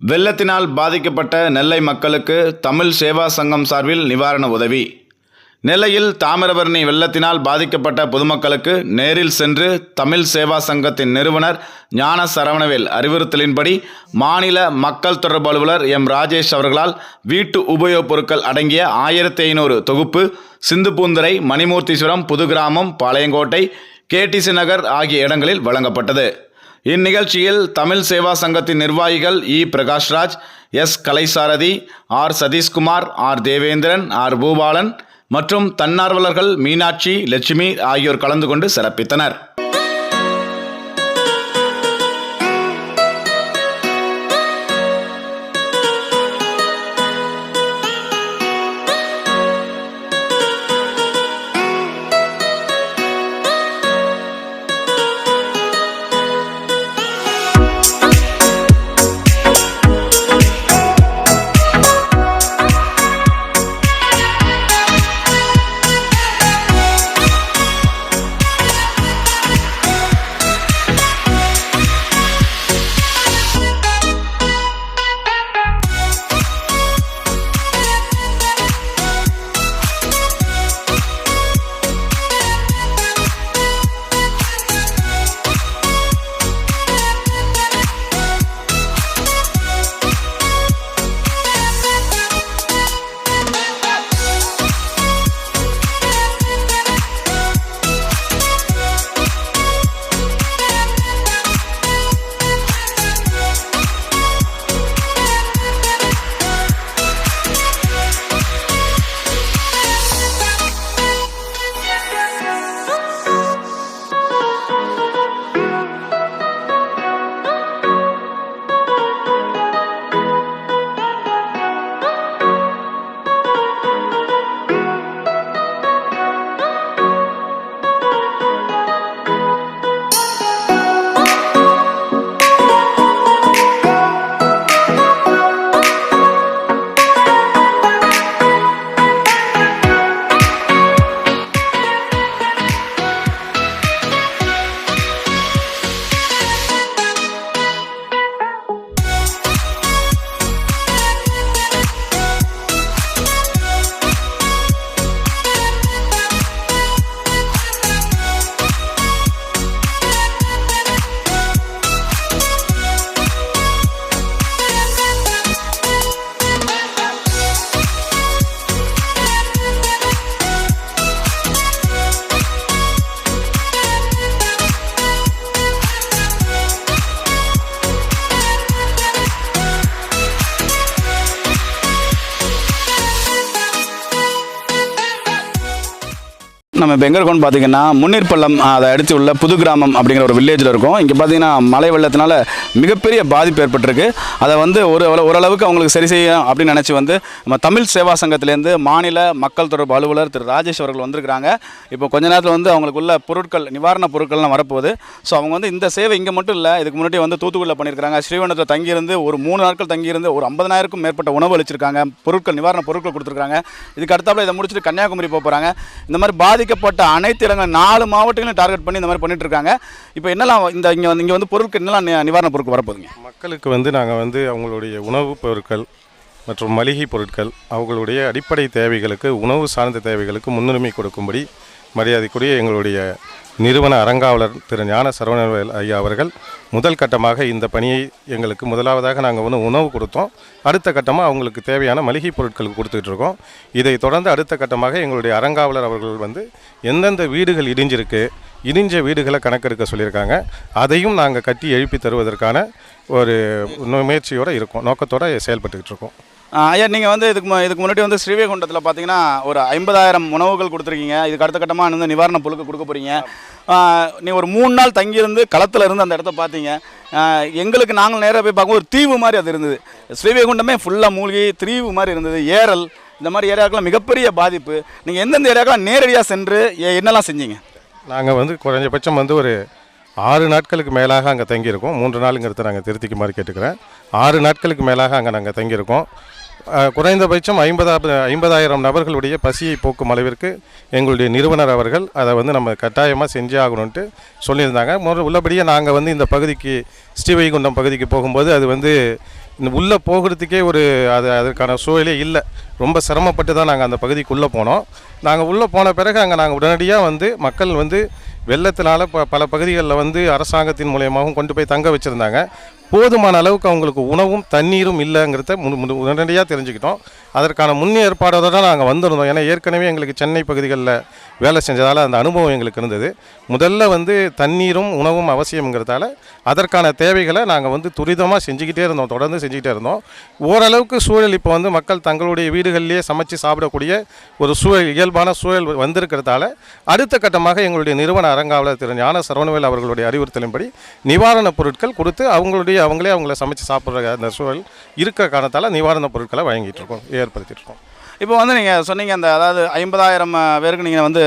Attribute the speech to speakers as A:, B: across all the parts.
A: வெள்ளத்தினால் பாதிக்கப்பட்ட நெல்லை மக்களுக்கு தமிழ் சேவா சங்கம் சார்பில் நிவாரண உதவி. நெல்லையில் தாமிரபரணி வெள்ளத்தினால் பாதிக்கப்பட்ட பொதுமக்களுக்கு நேரில் சென்று தமிழ் சேவா சங்கத்தின் நிறுவனர் ஞான சரவணவேல் அறிவுறுத்தலின்படி மாநில மக்கள் தொடர்பு அலுவலர் எம் ராஜேஷ் அவர்களால் வீட்டு உபயோகப் பொருட்கள் அடங்கிய ஆயிரத்தி ஐநூறு தொகுப்பு சிந்துபூந்துரை மணிமூர்த்தீஸ்வரம் புதுகிராமம் பாளையங்கோட்டை கேடிசி நகர் ஆகிய இடங்களில் வழங்கப்பட்டது. இந்நிகழ்ச்சியில் தமிழ் சேவா சங்கத்தின் நிர்வாகிகள் E. Prakashraj S. Kalaisarathi R. Satheeshkumar R. Devendran R. Boopalan மற்றும் தன்னார்வலர்கள் மீனாட்சி லட்சுமி ஆகியோர் கலந்து கொண்டு சிறப்பித்தனர். நம்ம இப்போ எங்கே இருக்கோம்னு பார்த்தீங்கன்னா முன்னீர்பள்ளம் அதை அடித்து உள்ள புது கிராமம் அப்படிங்கிற ஒரு வில்லேஜில் இருக்கும். இங்கே பார்த்தீங்கன்னா மழை வெள்ளத்தினால மிகப்பெரிய பாதிப்பு ஏற்பட்டிருக்கு. அதை வந்து ஒரு ஓரளவுக்கு அவங்களுக்கு சரி செய்யும் அப்படின்னு நினச்சி வந்து நம்ம தமிழ் சேவா சங்கத்திலேருந்து மாநில மக்கள் தொடர்பு அலுவலர் திரு ராஜேஷ் அவர்கள் வந்திருக்கிறாங்க. இப்போ கொஞ்ச நேரத்தில் வந்து அவங்களுக்கு உள்ள பொருட்கள் நிவாரண பொருட்கள்லாம் வரப்போகுது. ஸோ அவங்க வந்து இந்த சேவை இங்கே மட்டும் இல்லை இதுக்கு முன்னாடி வந்து தூத்துக்குடியில் பண்ணியிருக்காங்க ஸ்ரீவனத்தில் தங்கியிருந்து ஒரு மூணு நாட்கள் தங்கியிருந்து ஒரு ஐம்பதனாயிரக்கும் மேற்பட்ட உணவு அளிச்சிருக்காங்க. பொருட்கள் நிவாரண பொருட்கள் கொடுத்துருக்காங்க இதுக்கு அடுத்தாப்புல இதை முடிச்சுட்டு கன்னியாகுமரி போக போகிறாங்க இந்த மாதிரி பாதிக்கப்பட்ட அனைத்து இடங்கள் நாலு மாவட்டங்களும் டார்கெட் பண்ணி இந்த மாதிரி பண்ணிட்டு இருக்காங்க. இப்போ என்னெல்லாம் இந்த இங்கே வந்து இங்கே வந்து பொருட்கள் என்னெல்லாம் நி- நிவாரண பொருட்கள் வரப்போகுதுங்க?
B: மக்களுக்கு வந்து நாங்கள் வந்து அவங்களுடைய உணவுப் பொருட்கள் மற்றும் மளிகை பொருட்கள் அவங்களுடைய அடிப்படை தேவைகளுக்கு உணவு சார்ந்த தேவைகளுக்கு முன்னுரிமை கொடுக்கும்படி மரியாதைக்குரிய எங்களுடைய நிறுவன அறங்காவலர் திரு ஞான சரவணவேல் ஐயா அவர்கள் முதல் கட்டமாக இந்த பணியை எங்களுக்கு முதலாவதாக நாங்கள் வந்து உணவு கொடுத்தோம். அடுத்த கட்டமாக அவங்களுக்கு தேவையான மளிகை பொருட்களுக்கு கொடுத்துட்டு இருக்கோம். இதை தொடர்ந்து அடுத்த கட்டமாக எங்களுடைய அறங்காவலர் அவர்கள் வந்து எந்தெந்த வீடுகள் இடிஞ்சிருக்கு இடிஞ்ச வீடுகளை கணக்கெடுக்க சொல்லியிருக்காங்க. அதையும் நாங்கள் கட்டி எழுப்பி தருவதற்கான ஒரு முயற்சியோடு இருக்கோம் நோக்கத்தோடு செயல்பட்டுக்கிட்டு இருக்கோம்.
A: ஐயா நீங்கள் வந்து இதுக்கு இதுக்கு முன்னாடி வந்து ஸ்ரீவைகுண்டத்தில் பார்த்தீங்கன்னா ஒரு ஐம்பதாயிரம் உணவுகள் கொடுத்துருக்கீங்க. இதுக்கு அடுத்த கட்டமாக வந்து நிவாரண பொருட்கள் கொடுக்க போகிறீங்க நீ ஒரு மூணு நாள் தங்கியிருந்து களத்தில் இருந்து அந்த இடத்த பார்த்தீங்க எங்களுக்கு நாங்கள் நேராக போய் பார்க்கும் ஒரு தீவு மாதிரி அது இருந்தது. ஸ்ரீவைகுண்டமே ஃபுல்லாக மூழ்கி தீவு மாதிரி இருந்தது. ஏரல் இந்த மாதிரி ஏரியாக்கெல்லாம் மிகப்பெரிய பாதிப்பு. நீங்கள் எந்தெந்த ஏரியாக்கெல்லாம் நேரடியாக சென்று என்னெல்லாம் செஞ்சீங்க?
B: நாங்கள் வந்து குறைஞ்சபட்சம் வந்து ஒரு ஆறு நாட்களுக்கு மேலாக அங்கே தங்கியிருக்கோம். மூன்று நாளுங்கிறத நாங்கள் திருத்திக்குமாறு கேட்டுக்கிறேன். ஆறு நாட்களுக்கு மேலாக அங்கே நாங்கள் தங்கியிருக்கோம். குறைந்தபட்சம் ஐம்பதா ஐம்பதாயிரம் நபர்களுடைய பசியை போக்கும் அளவிற்கு எங்களுடைய நிறுவனர் அவர்கள் அதை வந்து நம்ம கட்டாயமாக செஞ்சே ஆகணுன்ட்டு சொல்லியிருந்தாங்க. முறை உள்ளபடியே நாங்கள் வந்து இந்த பகுதிக்கு ஸ்ரீவைகுண்டம் பகுதிக்கு போகும்போது அது வந்து இந்த உள்ளே போகிறதுக்கே ஒரு அது அதற்கான சூழலே இல்லை. ரொம்ப சிரமப்பட்டு தான் நாங்கள் அந்த பகுதிக்குள்ளே போனோம். நாங்கள் உள்ளே போன பிறகு அங்கே நாங்கள் உடனடியாக வந்து மக்கள் வந்து வெள்ளத்தினால் ப பல பகுதிகளில் வந்து அரசாங்கத்தின் மூலியமாகவும் கொண்டு போய் தங்க வச்சுருந்தாங்க. போதுமான அளவுக்கு அவங்களுக்கு உணவும் தண்ணீரும் இல்லைங்கிறத மு- உடனடியாக தெரிஞ்சுக்கிட்டோம். அதற்கான முன்னேற்பாடோடு தான் நாங்கள் வந்திருந்தோம். ஏன்னா ஏற்கனவே எங்களுக்கு சென்னை பகுதிகளில் வேலை செஞ்சதால் அந்த அனுபவம் எங்களுக்கு இருந்தது. முதல்ல வந்து தண்ணீரும் உணவும் அவசியம்ங்கிறதால அதற்கான தேவைகளை நாங்கள் வந்து துரிதமாக செஞ்சுக்கிட்டே இருந்தோம். தொடர்ந்து செஞ்சுக்கிட்டே இருந்தோம். ஓரளவுக்கு சூழல் இப்போ வந்து மக்கள் தங்களுடைய வீடுகள்லேயே சமைச்சு சாப்பிடக்கூடிய ஒரு சூழல் இயல்பான சூழல் வந்திருக்கிறதால அடுத்த கட்டமாக எங்களுடைய நிறுவன அறங்காவலர் திரு ஞான சரவணவேல் அவர்களுடைய அறிவுறுத்தலின்படி நிவாரணப் பொருட்கள் கொடுத்து அவங்களுடைய அவங்களே அவங்கள சமைச்சு சாப்பிட்ற அந்த சூழல் இருக்க காரணத்தால் நிவாரணப் பொருட்களை வழங்கிட்டு இருக்கோம் ஏற்படுத்திட்டு இருக்கோம்.
A: இப்போ வந்து நீங்கள் சொன்னீங்க அந்த அதாவது ஐம்பதாயிரம் பேருக்கு நீங்கள் வந்து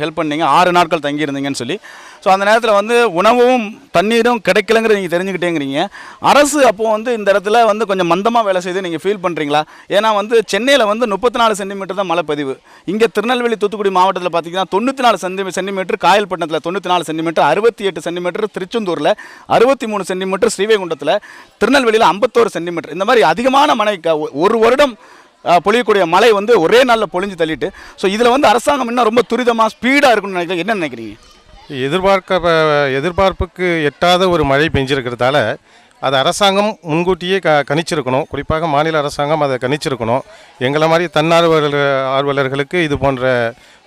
A: ஹெல்ப் பண்ணீங்க ஆறு நாட்கள் தங்கியிருந்தீங்கன்னு சொல்லி. ஸோ அந்த நேரத்தில் வந்து உணவும் தண்ணீரும் கிடைக்கலங்கிற நீங்கள் தெரிஞ்சுக்கிட்டேங்கிறீங்க. அரசு அப்போ வந்து இந்த இடத்துல வந்து கொஞ்சம் மந்தமாக வேலை செய்து நீங்கள் ஃபீல் பண்ணுறீங்களா ஏன்னா வந்து சென்னையில் வந்து முப்பத்தி நாலு சென்டிமீட்டர் தான் மழை பதிவு. இங்கே திருநெல்வேலி தூத்துக்குடி மாவட்டத்தில் பார்த்தீங்கன்னா தொண்ணூற்றி நாலு சென்டி சென்டிமீட்டர் காயல்பட்டினத்தில் தொண்ணூற்றி நாலு சென்டிமீட்டர் அறுபத்தி எட்டு சென்டிமீட்டர் திருச்செந்தூரில் அறுபத்தி மூணு சென்டிமீட்டர் ஸ்ரீவைகுண்டத்தில் திருநெல்வேலியில் ஐம்பத்தோரு சென்டிமீட்டர் இந்த மாதிரி அதிகமான மழை ஒரு வருடம் பொழியக்கூடிய மழை வந்து ஒரே நாளில் பொழிஞ்சு தள்ளிட்டு ஸோ இதில் வந்து அரசாங்கம் இன்னும் ரொம்ப துரிதமாக ஸ்பீடாக இருக்கும்னு நினைக்கிறேன். என்ன நினைக்கிறீங்க?
B: எதிர்பார்க்க எதிர்பார்ப்புக்கு எட்டாத ஒரு மழை பெஞ்சிருக்கிறதால அது அரசாங்கம் முன்கூட்டியே க கணிச்சிருக்கணும். குறிப்பாக மாநில அரசாங்கம் அதை கணிச்சிருக்கணும். எங்களை மாதிரி தன்னார்வலர் ஆர்வலர்களுக்கு இது போன்ற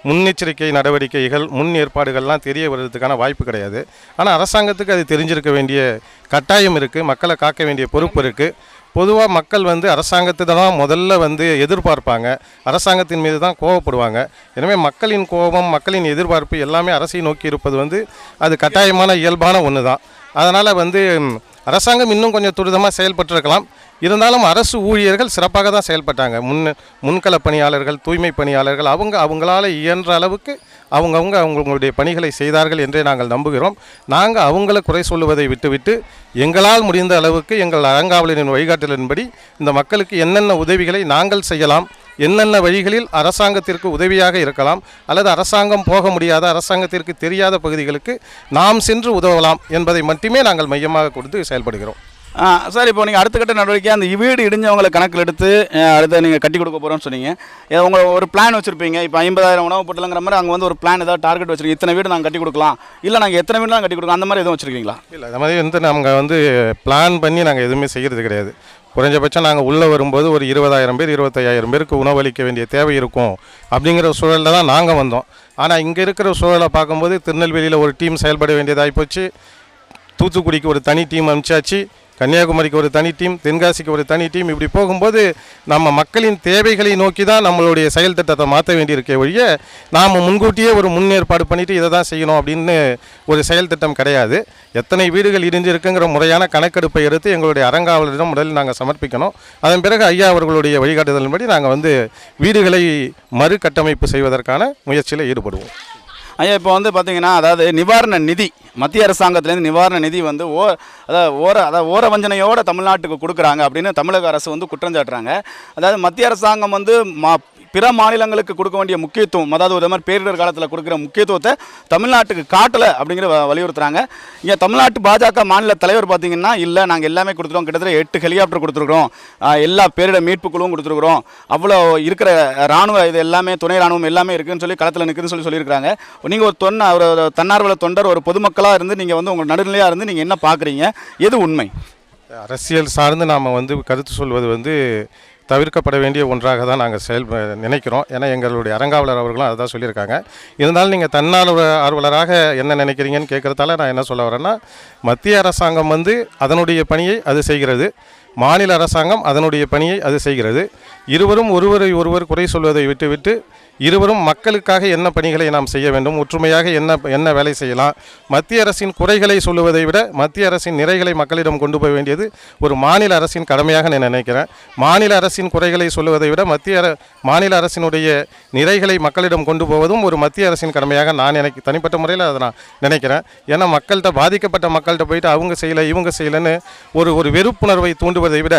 B: முன்னெச்சரிக்கை நடவடிக்கைகள் முன் ஏற்பாடுகள்லாம் தெரிய வருவதுக்கான வாய்ப்பு கிடையாது. ஆனால் அரசாங்கத்துக்கு அது தெரிஞ்சிருக்க வேண்டிய கட்டாயம் இருக்குது மக்களை காக்க வேண்டிய பொறுப்பு இருக்குது பொதுவாக மக்கள் வந்து அரசாங்கத்தை தான் முதல்ல வந்து எதிர்பார்ப்பாங்க. அரசாங்கத்தின் மீது தான் கோவப்படுவாங்க. எனவே மக்களின் கோபம் மக்களின் எதிர்பார்ப்பு எல்லாமே அரசை நோக்கி இருப்பது வந்து அது கட்டாயமான இயல்பான ஒன்று தான் அதனால் வந்து அரசாங்கம் இன்னும் கொஞ்சம் துரிதமாக செயல்பட்டிருக்கலாம். இருந்தாலும் அரசு ஊழியர்கள் சிறப்பாக தான் செயல்பட்டாங்க. முன் முன்கள பணியாளர்கள் தூய்மை பணியாளர்கள் அவங்க அவங்களால இயன்ற அளவுக்கு அவங்கவுங்க அவங்களுடைய பணிகளை செய்தார்கள் என்றே நாங்கள் நம்புகிறோம். நாங்கள் அவங்கள குறை சொல்லுவதை விட்டுவிட்டு எங்களால் முடிந்த அளவுக்கு எங்கள் அறங்காவலரின் வழிகாட்டலின்படி இந்த மக்களுக்கு என்னென்ன உதவிகளை நாங்கள் செய்யலாம் என்னென்ன வழிகளில் அரசாங்கத்திற்கு உதவியாக இருக்கலாம் அல்லது அரசாங்கம் போக முடியாத அரசாங்கத்திற்கு தெரியாத பகுதிகளுக்கு நாம் சென்று உதவலாம் என்பதை மட்டுமே நாங்கள் மையமாக கொடுத்து செயல்படுகிறோம்.
A: சார் இப்போ நீங்கள் அடுத்த கட்ட நடவடிக்கை அந்த வீடு இடிஞ்சவங்களை கணக்கில் எடுத்து அடுத்த நீங்கள் கட்டி கொடுக்க போகிறோம்னு சொன்னீங்க. ஏதோ உங்களை ஒரு பிளான் வச்சுருப்பீங்க. இப்போ ஐம்பதாயிரம் உணவு பொட்டலங்கிற மாதிரி அங்கே வந்து ஒரு பிளான் ஏதாவது டார்கெட் வச்சுருக்கோம் இத்தனை வீடு நாங்கள் கட்டி கொடுக்கலாம். இல்லை நாங்கள் எத்தனை வீடு கட்டி கொடுக்கலாம்? அந்த மாதிரி எதுவும் வச்சுருக்கீங்களா?
B: இல்லை அந்த மாதிரி வந்து நாங்கள் வந்து பிளான் பண்ணி நாங்கள் எதுவுமே செய்கிறது கிடையாது. குறைஞ்சபட்சம் நாங்கள் உள்ளே வரும்போது ஒரு இருபதாயிரம் பேர் இருபத்தையாயிரம் பேருக்கு உணவளிக்க வேண்டிய தேவை இருக்கும் அப்படிங்கிற சூழலில் தான் நாங்கள் வந்தோம். ஆனால் இங்கே இருக்கிற சூழலை பார்க்கும்போது திருநெல்வேலியில் ஒரு டீம் செயல்பட வேண்டியதாகி போச்சு. தூத்துக்குடிக்கு ஒரு தனி டீம் அனுப்பிச்சாச்சு. கன்னியாகுமரிக்கு ஒரு தனி டீம் தென்காசிக்கு ஒரு தனி டீம். இப்படி போகும்போது நம்ம மக்களின் தேவைகளை நோக்கி தான் நம்மளுடைய செயல் திட்டத்தை மாற்ற வேண்டியிருக்கே ஒழிய நாம் முன்கூட்டியே ஒரு முன்னேற்பாடு பண்ணிவிட்டு இதை தான் செய்யணும் அப்படின்னு ஒரு செயல் திட்டம் கிடையாது. எத்தனை வீடுகள் இடிஞ்சிருக்குங்கிற முறையான கணக்கெடுப்பை எடுத்து எங்களுடைய அறங்காவலரிடம் முதலில் நாங்கள் சமர்ப்பிக்கணும். அதன் பிறகு ஐயா அவர்களுடைய வழிகாட்டுதலின்படி நாங்கள் வந்து வீடுகளை மறுகட்டமைப்பு செய்வதற்கான முயற்சியில் ஈடுபடுவோம்.
A: ஐயா இப்போ வந்து பார்த்தீங்கன்னா அதாவது நிவாரண நிதி மத்திய அரசாங்கத்திலேருந்து நிவாரண நிதி வந்து ஓ அதாவது ஓர அதாவது ஓர வஞ்சனையோட தமிழ்நாட்டுக்கு கொடுக்குறாங்க அப்படின்னு தமிழக அரசு வந்து குற்றம் சாட்டுறாங்க. அதாவது மத்திய அரசாங்கம் வந்து மா பிற மாநிலங்களுக்கு கொடுக்க வேண்டிய முக்கியத்துவம் அதாவது ஒரு மாதிரி பேரிடர் காலத்தில் கொடுக்குற முக்கியத்துவத்தை தமிழ்நாட்டுக்கு காட்டலை அப்படிங்கிற வ- வலியுறுத்துறாங்க. இங்கே தமிழ்நாட்டு பாஜக மாநில தலைவர் பார்த்தீங்கன்னா இல்லை நாங்கள் எல்லாமே கொடுத்துருக்கோம் கிட்டத்தட்ட எட்டு ஹெலிகாப்டர் கொடுத்துருக்குறோம். எல்லா பேரிடர் மீட்பு குழுவும் கொடுத்துருக்குறோம். அவ்வளோ இருக்கிற ராணுவ இது எல்லாமே துணை ராணுவம் எல்லாமே இருக்குதுன்னு சொல்லி களத்தில் நிற்குதுன்னு சொல்லி சொல்லியிருக்காங்க நீங்கள் ஒரு தொன்ன ஒரு தன்னார்வல தொண்டர் ஒரு பொதுமக்களாக இருந்து நீங்கள் வந்து உங்கள் நடுநிலையாக இருந்து நீங்கள் என்ன பார்க்குறீங்க எது உண்மை?
B: அரசியல் சார்ந்து நாம் வந்து கருத்து சொல்வது வந்து தவிர்க்கப்பட வேண்டிய ஒன்றாக தான் நாங்கள் செயல் நினைக்கிறோம். ஏன்னா எங்களுடைய அறங்காவலர் அவர்களும் அதை தான் சொல்லியிருக்காங்க. இருந்தாலும் நீங்கள் தன்னார்வ ஆர்வலராக என்ன நினைக்கிறீங்கன்னு கேட்குறதால நான் என்ன சொல்ல வரேன்னா மத்திய அரசாங்கம் வந்து அதனுடைய பணியை அது செய்கிறது. மாநில அரசாங்கம் அதனுடைய பணியை அது செய்கிறது. இருவரும் ஒருவரை ஒருவர் குறை சொல்வதை விட்டுவிட்டு இருவரும் மக்களுக்காக என்ன பணிகளை நாம் செய்ய வேண்டும் ஒற்றுமையாக என்ன என்ன வேலை செய்யலாம் மத்திய அரசின் குறைகளை சொல்லுவதை விட மத்திய அரசின் நிறைகளை மக்களிடம் கொண்டு போக வேண்டியது ஒரு மாநில அரசின் கடமையாக நான் நினைக்கிறேன். மாநில அரசின் குறைகளை சொல்லுவதை விட மத்திய அர மாநில அரசினுடைய நிறைகளை மக்களிடம் கொண்டு போவதும் ஒரு மத்திய அரசின் கடமையாக நான் நினைக்க தனிப்பட்ட முறையில் அதை நான் நினைக்கிறேன். ஏன்னா மக்கள்கிட்ட பாதிக்கப்பட்ட மக்கள்கிட்ட போயிட்டு அவங்க செய்யலை இவங்க செய்யலைன்னு ஒரு ஒரு வெறுப்புணர்வை தூண்டுவதை விட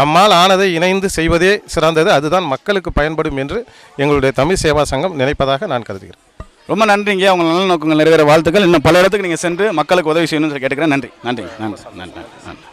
B: நம்மால் ஆனதை இணைந்து செய்வதே சிறந்தது. அதுதான் மக்களுக்கு பயன்படும் என்று எங்களுடைய தமிழ் சேவா சங்கம் நினைப்பதாக நான் கருதுகிறேன்.
A: ரொம்ப நன்றிங்க. உங்கள் நல்ல நோக்கங்கள் நிறைவேற வாழ்த்துக்கள். இன்னும் பல இடத்துக்கு நீங்கள் சென்று மக்களுக்கு உதவி செய்யணும்னு சொல்லி கேட்டுக்கிறேன். நன்றி. நன்றி. நன்றி. நன்றி. நன்றி.